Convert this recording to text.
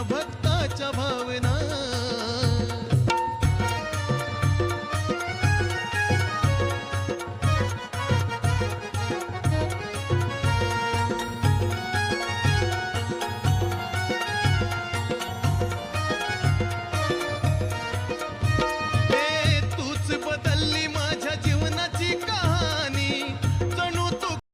भक्ताच्या भावना.